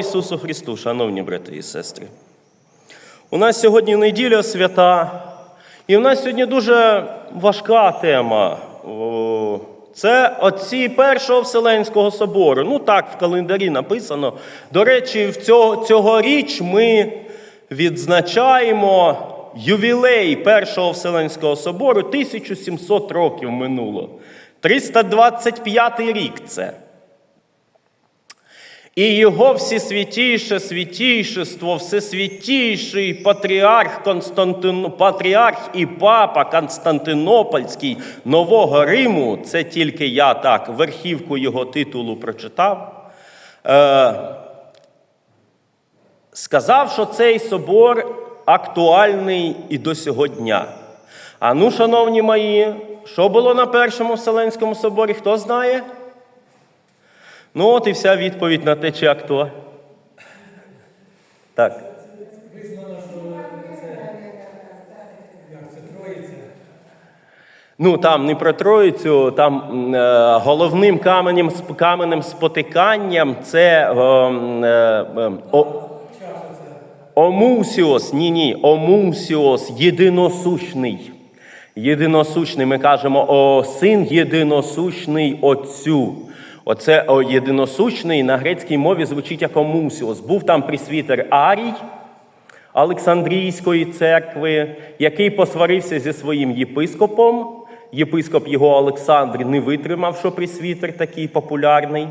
Ісусу Христу, шановні брати і сестри. У нас сьогодні неділя свята, і в нас сьогодні дуже важка тема. Це отці Першого Вселенського собору. Ну так, в календарі написано. До речі, в цього, цьогоріч ми відзначаємо ювілей Першого Вселенського собору 1700 років минуло. 325 рік це. І його всесвятіше святійшество, всесвятійший патріарх Константин... патріарх і папа Константинопольський Нового Риму, це тільки я так верхівку його титулу прочитав. Е... Сказав, що цей собор актуальний і до сьогодні. А ну, шановні мої, що було на Першому Вселенському соборі, хто знає? Ну, от і вся відповідь на те, чи актуальний. Так. Ну там не про Троїцю, там е, головним каменем, каменем спотиканням це е, е, е, о, Омусіос, ні, ні, омусіос, єдиносущний. Єдиносущний, ми кажемо, о, син єдиносущний Отцю. Оце о, єдиносущний на грецькій мові звучить як омусіос. Був там присвітер Арій Олександрійської церкви, який посварився зі своїм єпископом. Єпископ його Олександр не витримав, що присвітер такий популярний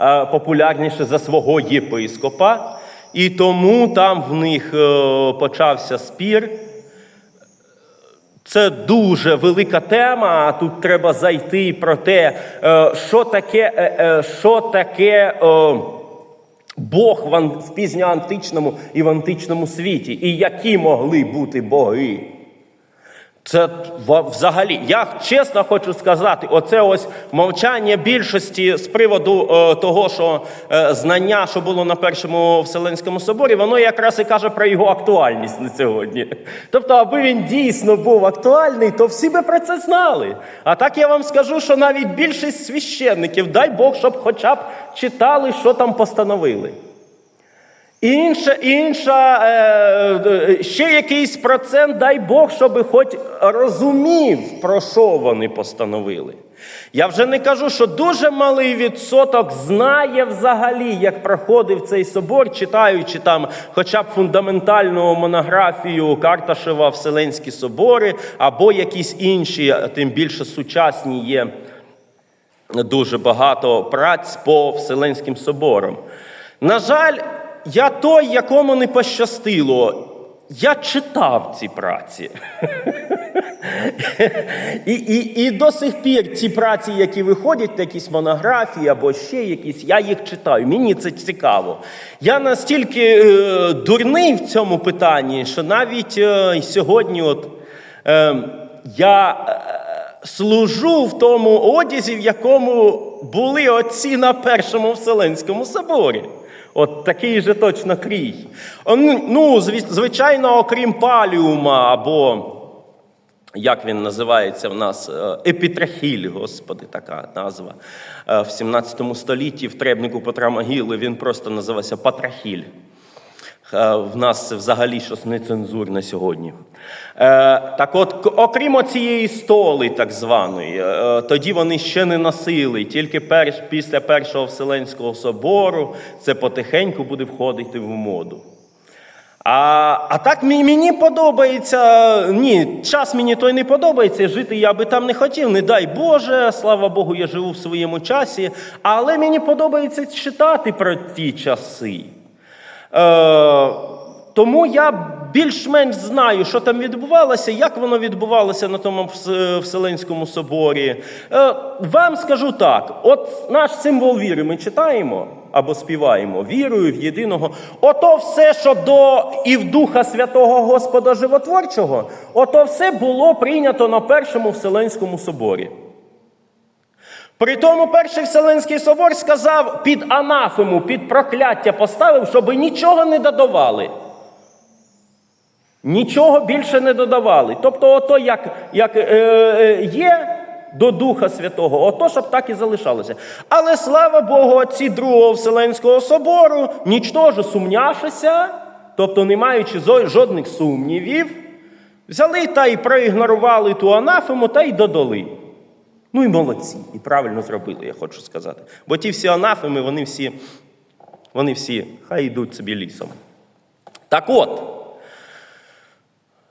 е, популярніше за свого єпископа, і тому там в них е, почався спір. Це дуже велика тема. Тут треба зайти про те, е, що таке, е, е, що таке Бог в пізньоантичному і в античному світі, і які могли бути боги. Це взагалі, я чесно хочу сказати, оце ось мовчання більшості з приводу е, того, що е, знання, що було на першому Вселенському соборі, воно якраз і каже про його актуальність на сьогодні. Тобто, аби він дійсно був актуальний, то всі би про це знали. А так я вам скажу, що навіть більшість священників, дай Бог, щоб хоча б читали, що там постановили. Інша, інша, е, е, ще якийсь процент, дай Бог, щоб хоч розумів, про що вони постановили. Я вже не кажу, що дуже малий відсоток знає взагалі, як проходив цей собор, читаючи там хоча б фундаментальну монографію Карташева Вселенські собори, або якісь інші, тим більше сучасні є дуже багато праць по Вселенським соборам. На жаль, я той, якому не пощастило. Я читав ці праці. і, і, і до сих пір ці праці, які виходять, якісь монографії або ще якісь, я їх читаю. Мені це цікаво. Я настільки е, дурний в цьому питанні, що навіть е, сьогодні, от, е, я е, служу в тому одязі, в якому були отці на Першому Вселенському соборі. От такий же точно крій. Ну, ну, звичайно, окрім паліума або. Як він називається в нас? Е, Епітрахіль, господи, така назва. Е, В 17 столітті в требнику Петра Могили він просто називався Патрахіль. Е, В нас взагалі щось нецензурне сьогодні. Е, Так от, окрім цієї столи, так званої, е, тоді вони ще не носили. Тільки перш, після Першого Вселенського собору це потихеньку буде входити в моду. А, а так мені, мені подобається. Ні, час мені той не подобається. Жити я би там не хотів. Не дай Боже, слава Богу, я живу в своєму часі. Але мені подобається читати про ті часи. Е, тому я більш-менш знаю, що там відбувалося, як воно відбувалося на тому Вселенському соборі. Е, вам скажу так: от наш символ віри ми читаємо або співаємо вірою в єдиного. Ото все, що до і в Духа Святого Господа Животворчого, ото все було прийнято на Першому Вселенському соборі. При тому Перший Вселенський собор сказав під анафему, під прокляття поставив, щоб нічого не додавали. Нічого більше не додавали. Тобто, ото як, як е, е, є до Духа Святого. Ото щоб так і залишалося. Але слава Богу, отці Другого Вселенського собору, нічтоже сумняшися, тобто не маючи жодних сумнівів, взяли та й проігнорували ту анафему та й додали. Ну і молодці, і правильно зробили, я хочу сказати. Бо ті всі анафеми, вони всі, вони всі хай йдуть собі лісом. Так от,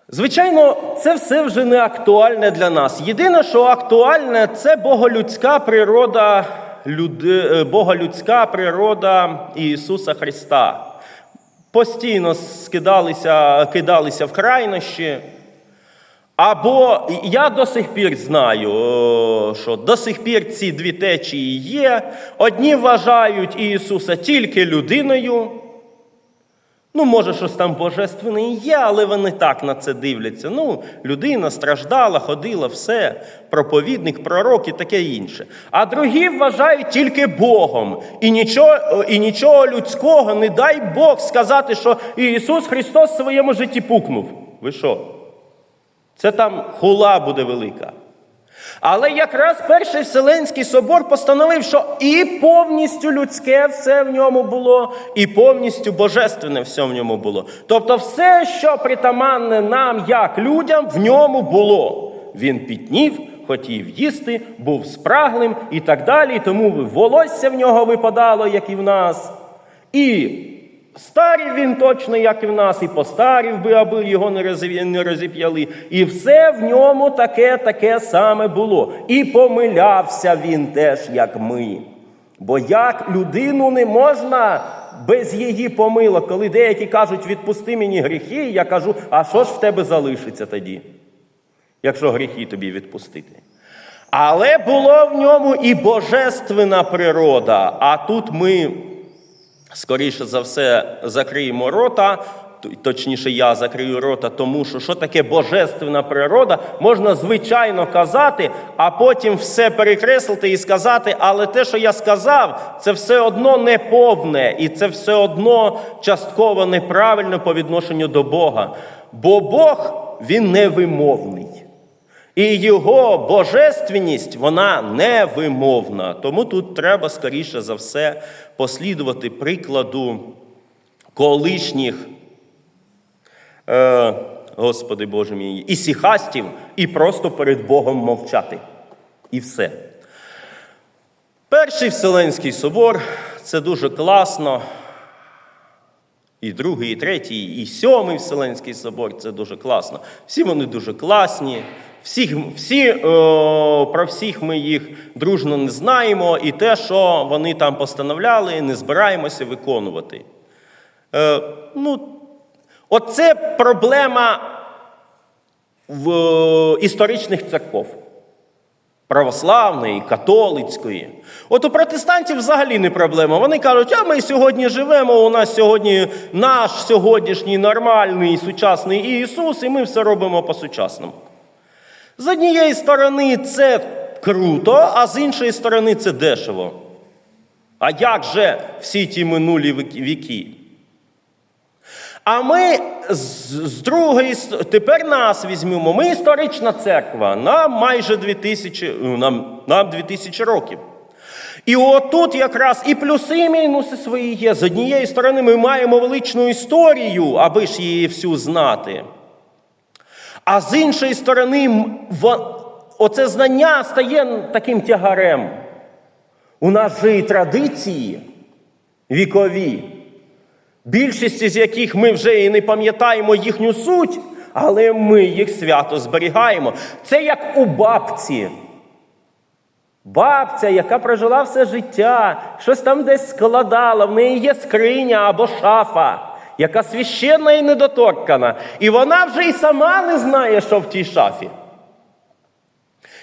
звичайно, це все вже не актуальне для нас. Єдине, що актуальне, це боголюдська природа, е, боголюдська природа Ісуса Христа. Постійно скидалися, кидалися в крайнощі. Або я до сих пір знаю, що до сих пір ці дві течії є. Одні вважають Ісуса тільки людиною. Ну, може, щось там божественне і є, але вони так на це дивляться. Ну, людина страждала, ходила, все, проповідник, пророк і таке інше. А другі вважають тільки Богом. І нічого, і нічого людського, не дай Бог сказати, що Ісус Христос в своєму житті пукнув. Ви що? Це там хула буде велика. Але якраз перший Вселенський собор постановив, що і повністю людське все в ньому було, і повністю божественне все в ньому було. Тобто, все, що притаманне нам, як людям, в ньому було. Він пітнів, хотів їсти, був спраглим і так далі. Тому волосся в нього випадало, як і в нас. І старів він точно, як і в нас, і постарів би, аби його не розіп'яли. І все в ньому таке, таке саме було. І помилявся він теж, як ми. Бо як людину не можна без її помилок, коли деякі кажуть, відпусти мені гріхи, я кажу, а що ж в тебе залишиться тоді, якщо гріхи тобі відпустити? Але було в ньому і божественна природа. А тут ми скоріше за все, закриємо рота. Точніше, я закрию рота, тому що що таке божественна природа, можна звичайно казати, а потім все перекреслити і сказати, але те, що я сказав, це все одно не повне, і це все одно частково неправильно по відношенню до Бога. Бо Бог він невимовний. І його божественність, вона невимовна. Тому тут треба, скоріше за все, послідувати прикладу колишніх, е, Господи Боже мій, і сіхастів, і просто перед Богом мовчати. І все. Перший Вселенський собор це дуже класно. І другий, і третій, і сьомий Вселенський собор це дуже класно. Всі вони дуже класні. Всіх, всі, е, про всіх ми їх дружно не знаємо, і те, що вони там постановляли, не збираємося виконувати. Е, ну, оце проблема в е, історичних церков православної, католицької. От у протестантів взагалі не проблема. Вони кажуть, а ми сьогодні живемо, у нас сьогодні наш сьогоднішній нормальний сучасний Ісус, і ми все робимо по-сучасному. З однієї сторони, це круто, а з іншої сторони, це дешево. А як же всі ті минулі віки? А ми з, другої тепер нас візьмемо. Ми історична церква, нам майже 2000, ну, нам, нам 2000 років. І отут якраз і плюси, і мінуси свої є. З однієї сторони, ми маємо величну історію, аби ж її всю знати. А з іншої сторони, оце знання стає таким тягарем. У нас же і традиції вікові, більшість з яких ми вже і не пам'ятаємо їхню суть, але ми їх свято зберігаємо. Це як у бабці. Бабця, яка прожила все життя, щось там десь складала, в неї є скриня або шафа, яка священна і недоторкана. І вона вже й сама не знає, що в тій шафі.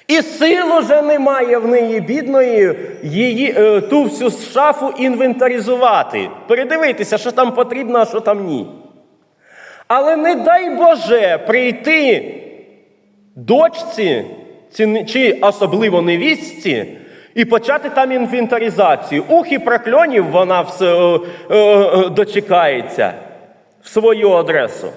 І сил уже немає в неї бідної її, е, ту всю шафу інвентаризувати, передивитися, що там потрібно, а що там ні. Але не дай Боже прийти дочці, чи особливо невістці, і почати там інвентаризацію. Ух і прокльонів вона все, е, е, дочекається в свою адресу.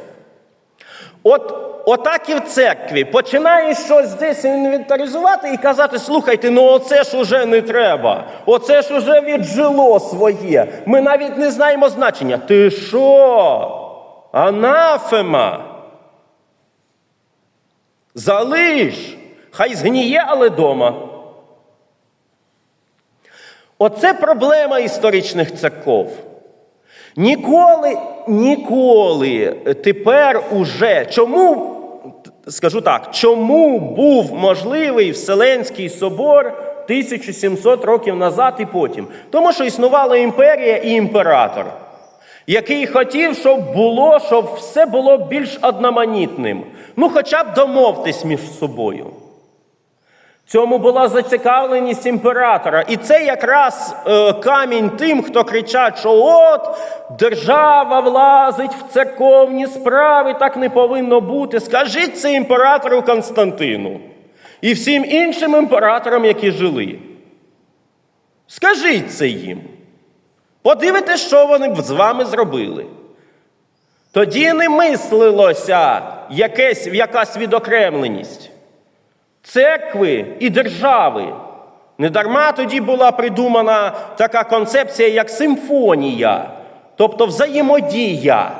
От, отак і в церкві починаєш щось десь інвентаризувати і казати: слухайте, ну оце ж уже не треба, оце ж уже віджило своє. Ми навіть не знаємо значення. Ти що? Анафема? Залиш, хай згніє, але дома. Оце проблема історичних церков. Ніколи, ніколи тепер уже чому, скажу так, чому був можливий Вселенський собор 1700 років назад і потім? Тому що існувала імперія і імператор, який хотів, щоб було, щоб все було більш одноманітним. Ну, хоча б домовтесь між собою. Цьому була зацікавленість імператора. І це якраз е, камінь тим, хто кричать, що от держава влазить в церковні справи, так не повинно бути. Скажіть це імператору Константину і всім іншим імператорам, які жили. Скажіть це їм. Подивитесь, що вони б з вами зробили. Тоді не мислилося якесь, якась відокремленість церкви і держави. Недарма тоді була придумана така концепція, як симфонія, тобто взаємодія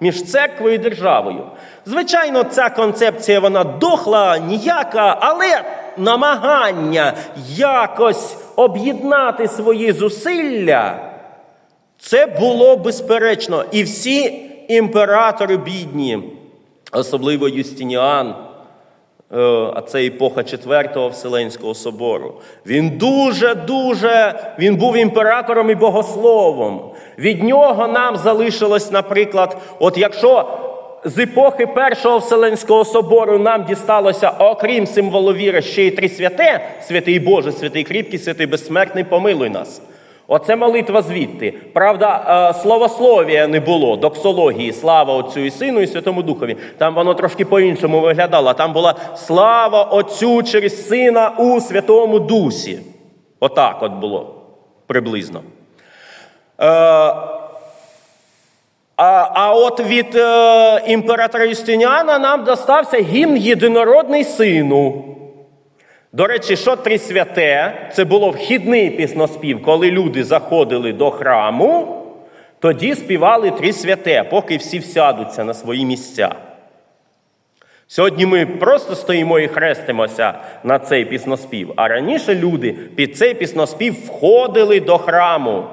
між церквою і державою. Звичайно, ця концепція вона дохла, ніяка, але намагання якось об'єднати свої зусилля, це було безперечно. І всі імператори бідні, особливо Юстиніан, а це епоха Четвертого Вселенського собору. Він дуже-дуже він був імператором і богословом. Від нього нам залишилось, наприклад, от якщо з епохи Першого Вселенського собору нам дісталося, окрім символу віри, ще й три святе, святий Боже, святий кріпкий, святий безсмертний, помилуй нас. Оце молитва звідти. Правда, е, словословія не було, доксології, слава Отцю і Сину і Святому Духові. Там воно трошки по-іншому виглядало. Там була слава Отцю через Сина у Святому Дусі. Отак от було приблизно. Е, а, а от від е, імператора Юстиніана нам достався гімн Єдинородний Сину. До речі, що три святе, це було вхідний пісноспів, коли люди заходили до храму, тоді співали три святе, поки всі всядуться на свої місця. Сьогодні ми просто стоїмо і хрестимося на цей пісноспів, а раніше люди під цей пісноспів входили до храму.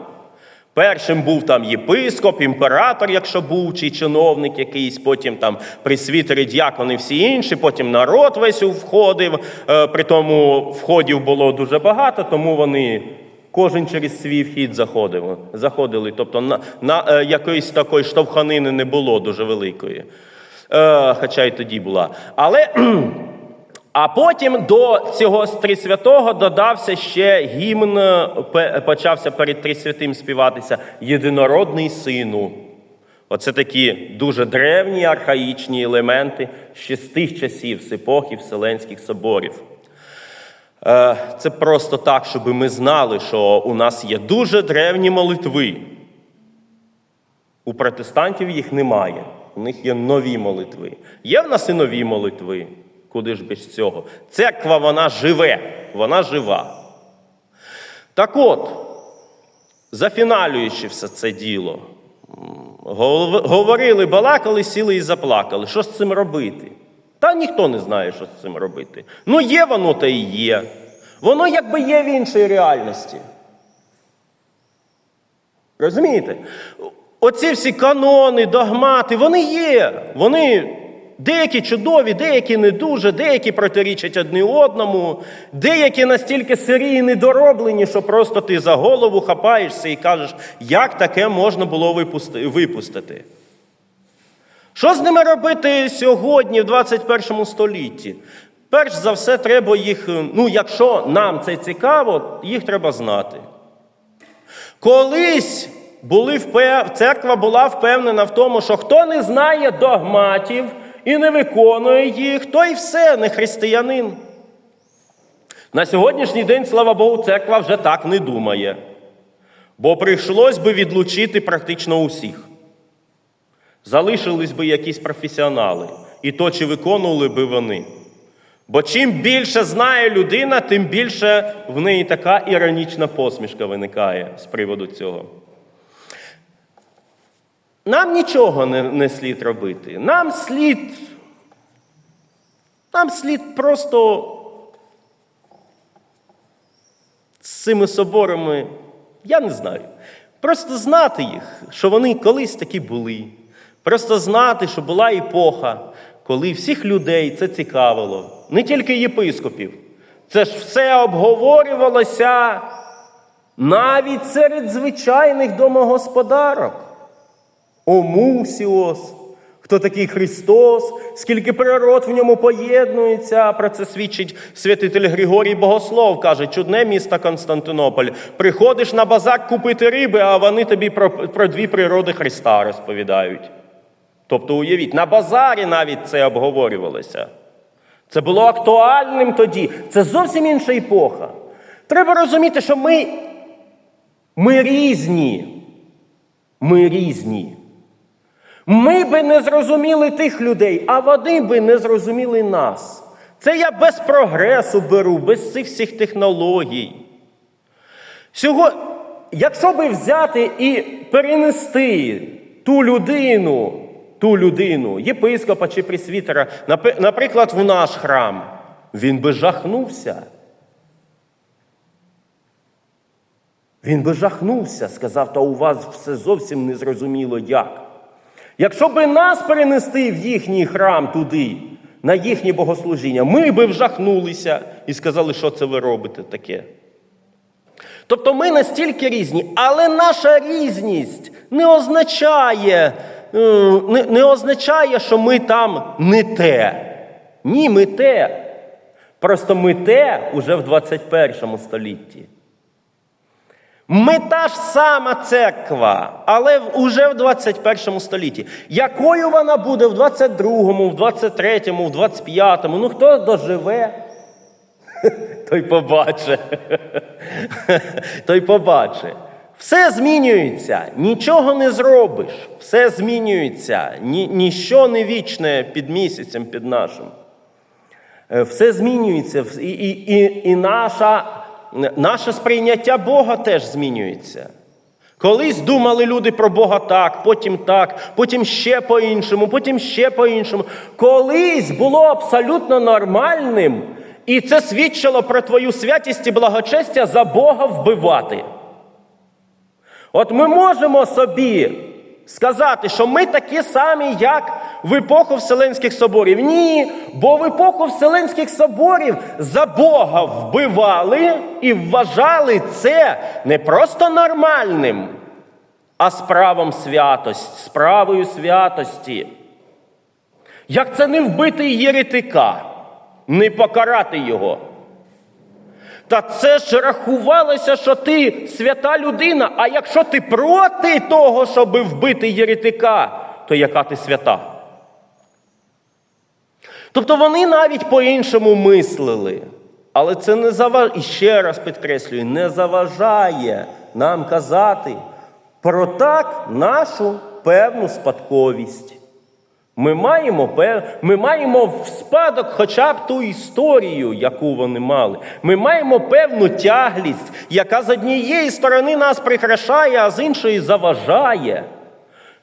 Першим був там єпископ, імператор, якщо був, чи чиновник якийсь, потім там присвітери, діакони, всі інші, потім народ весь входив. Е, При тому входів було дуже багато, тому вони кожен через свій вхід заходив, заходили. Тобто на, на е, якоїсь такої штовханини не було дуже великої. Е, Хоча й тоді була. Але. А потім до цього Трисвятого додався ще гімн, почався перед Трисвятим співатися Єдинородний Сину. Оце такі дуже древні архаїчні елементи ще з тих часів, з епохи Вселенських соборів. Е, Це просто так, щоб ми знали, що у нас є дуже древні молитви. У протестантів їх немає. У них є нові молитви. Є в нас і нові молитви. Куди ж без цього? Церква вона живе, вона жива. Так от, зафіналюючи все це діло, говорили, балакали, сіли і заплакали. Що з цим робити? Та ніхто не знає, що з цим робити. Ну, є воно та і є. Воно якби є в іншій реальності. Розумієте? Оці всі канони, догмати, вони є. Вони деякі чудові, деякі не дуже, деякі протирічать одне одному, деякі настільки сирі і недороблені, що просто ти за голову хапаєшся і кажеш, як таке можна було випустити. Що з ними робити сьогодні, в 21 столітті? Перш за все, треба їх, ну, якщо нам це цікаво, їх треба знати. Колись були впев... церква була впевнена в тому, що хто не знає догматів і не виконує їх, той все не християнин. На сьогоднішній день, слава Богу, церква вже так не думає. Бо прийшлось би відлучити практично усіх. Залишились би якісь професіонали. і то, чи виконували би вони. Бо чим більше знає людина, тим більше в неї така іронічна посмішка виникає з приводу цього. Нам нічого не, не слід робити. Нам слід. Нам слід просто з цими соборами, я не знаю. Просто знати їх, що вони колись такі були. Просто знати, що була епоха, коли всіх людей це цікавило, не тільки єпископів. Це ж все обговорювалося навіть серед звичайних домогосподарок. Омусіос, хто такий Христос, скільки природ в ньому поєднується. Про це свідчить святитель Григорій Богослов. Каже, чудне місто Константинополь. Приходиш на базар купити риби, а вони тобі про, про дві природи Христа розповідають. Тобто, уявіть, на базарі навіть це обговорювалося. Це було актуальним тоді. Це зовсім інша епоха. Треба розуміти, що ми, ми різні. Ми різні. Ми би не зрозуміли тих людей, а вони би не зрозуміли нас. Це я без прогресу беру, без цих всіх технологій. Сього... Якщо би взяти і перенести ту людину, ту людину, єпископа чи пресвітера, наприклад, в наш храм, він би жахнувся. Він би жахнувся, сказав, та у вас все зовсім не зрозуміло як. Якщо би нас перенести в їхній храм туди, на їхнє богослужіння, ми би вжахнулися і сказали, що це ви робите таке. Тобто ми настільки різні, але наша різність не означає, е, не, не означає, що ми там не те. Ні, ми те. Просто ми те уже в 21 столітті. Ми та ж сама церква, але в- уже в 21 столітті. Якою вона буде в 22-му, в 23-му, в 25-му? Ну хто доживе? Той побачить. Той побачить. Все змінюється, нічого не зробиш. Все змінюється, Ні, ніщо не вічне під місяцем під нашим. Е, Все змінюється, і, і, і, і наша, наше сприйняття Бога теж змінюється. Колись думали люди про Бога так, потім так, потім ще по-іншому, потім ще по-іншому. Колись було абсолютно нормальним, і це свідчило про твою святість і благочестя за Бога вбивати. От ми можемо собі сказати, що ми такі самі, як в епоху Вселенських соборів. Ні, бо в епоху Вселенських соборів за Бога вбивали і вважали це не просто нормальним, а справом святості, справою святості. Як це не вбити єретика, не покарати його? Та це ж рахувалося, що ти свята людина. А якщо ти проти того, щоб вбити єретика, то яка ти свята? Тобто вони навіть по-іншому мислили. Але це не заважає, і ще раз підкреслюю, не заважає нам казати про так нашу певну спадковість. Ми маємо, ми маємо в спадок хоча б ту історію, яку вони мали. Ми маємо певну тяглість, яка з однієї сторони нас прикрашає, а з іншої заважає.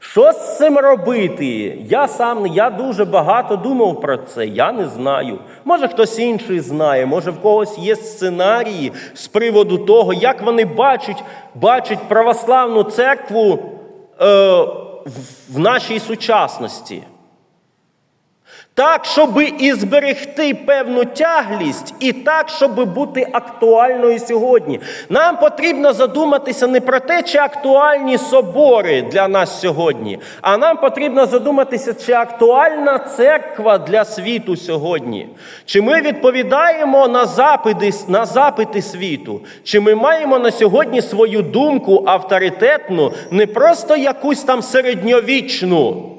Що з цим робити? Я сам я дуже багато думав про це. Я не знаю. Може, хтось інший знає, може, в когось є сценарії з приводу того, як вони бачать, бачать православну церкву е, в- нашій сучасності. Так, щоб і зберегти певну тяглість, і так, щоб бути актуальною сьогодні. Нам потрібно задуматися не про те, чи актуальні собори для нас сьогодні, а нам потрібно задуматися, чи актуальна церква для світу сьогодні. Чи ми відповідаємо на запити, на запити світу, чи ми маємо на сьогодні свою думку авторитетну, не просто якусь там середньовічну,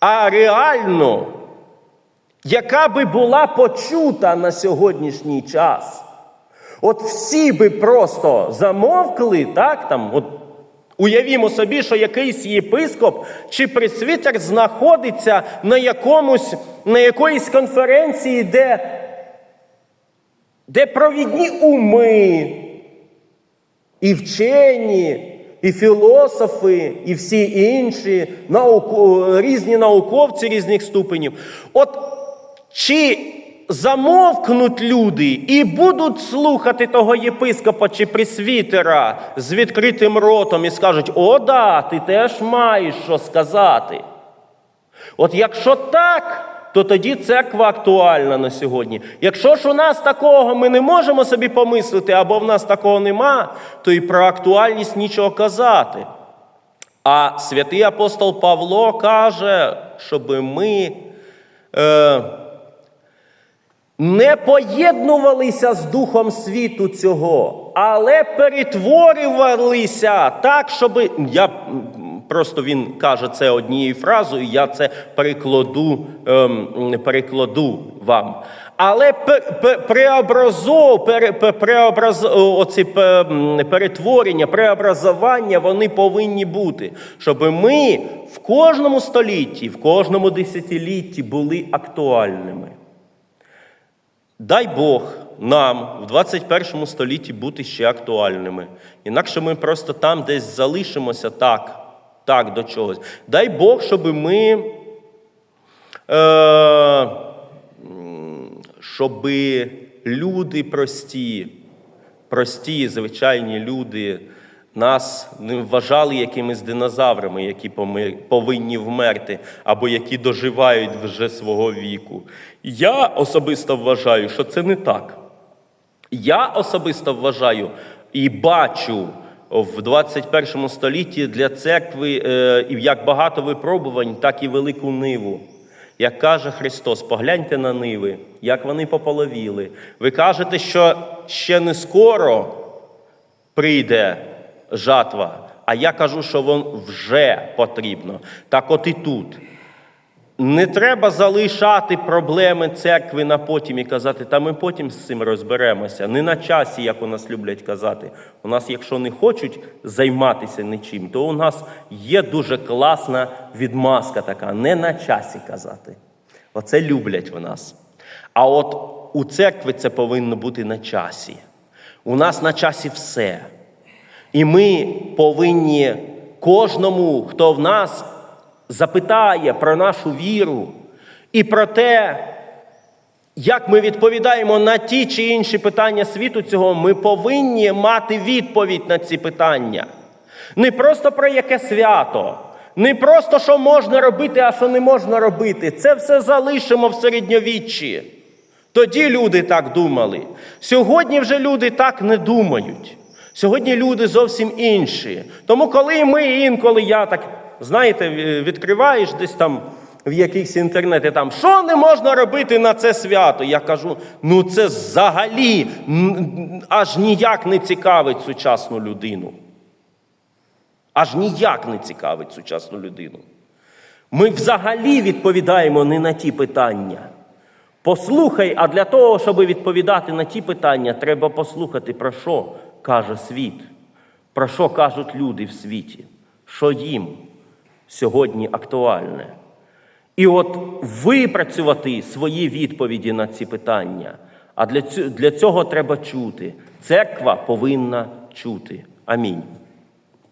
а реальну, яка би була почута на сьогоднішній час. От всі би просто замовкли, так, там, от Уявімо собі, що якийсь єпископ чи пресвітер знаходиться на якомусь, на якоїсь конференції, де, де провідні уми, і вчені, і філософи, і всі інші науку, різні науковці різних ступенів. От чи замовкнуть люди і будуть слухати того єпископа чи пресвітера з відкритим ротом і скажуть: О, да, ти теж маєш що сказати. От якщо так, то тоді церква актуальна на сьогодні. Якщо ж у нас такого ми не можемо собі помислити, або в нас такого нема, то і про актуальність нічого казати. А святий апостол Павло каже, щоб ми е, не поєднувалися з духом світу цього, але перетворювалися так, щоб я просто він каже це однією фразою, я це перекладу, ем, перекладу вам. Але преобразов, преобраз, оці перетворення, преобразування вони повинні бути, щоб ми в кожному столітті, в кожному десятилітті були актуальними. Дай Бог нам в 21 столітті бути ще актуальними. Інакше ми просто там десь залишимося так, так до чогось. Дай Бог, щоб ми. Е, щоб люди прості, прості, звичайні люди нас не вважали якимись динозаврами, які повинні вмерти, або які доживають вже свого віку. Я особисто вважаю, що це не так. Я особисто вважаю і бачу в 21 столітті для церкви е, як багато випробувань, так і велику ниву. Як каже Христос, погляньте на ниви, як вони пополовіли. Ви кажете, що ще не скоро прийде жатва, а я кажу, що вон вже потрібно. Так от і тут. Не треба залишати проблеми церкви на потім і казати, та ми потім з цим розберемося. Не на часі, як у нас люблять казати. У нас, якщо не хочуть займатися нічим, то у нас є дуже класна відмазка така, не на часі казати. Оце люблять в нас. А от у церкви це повинно бути на часі. У нас на часі все. І ми повинні кожному, хто в нас запитає про нашу віру і про те, як ми відповідаємо на ті чи інші питання світу цього, ми повинні мати відповідь на ці питання. Не просто про яке свято, не просто що можна робити, а що не можна робити. Це все залишимо в середньовіччі. Тоді люди так думали. Сьогодні вже люди так не думають. Сьогодні люди зовсім інші. Тому, коли ми інколи я так, знаєте, відкриваєш десь там в якихось інтернеті, там, що не можна робити на це свято? Я кажу, ну це взагалі аж ніяк не цікавить сучасну людину. Аж ніяк не цікавить сучасну людину. Ми взагалі відповідаємо не на ті питання. Послухай, а для того, щоб відповідати на ті питання, треба послухати, про що каже світ, про що кажуть люди в світі, що їм сьогодні актуальне. І от випрацювати свої відповіді на ці питання. А для цього, треба чути. Церква повинна чути. Амінь.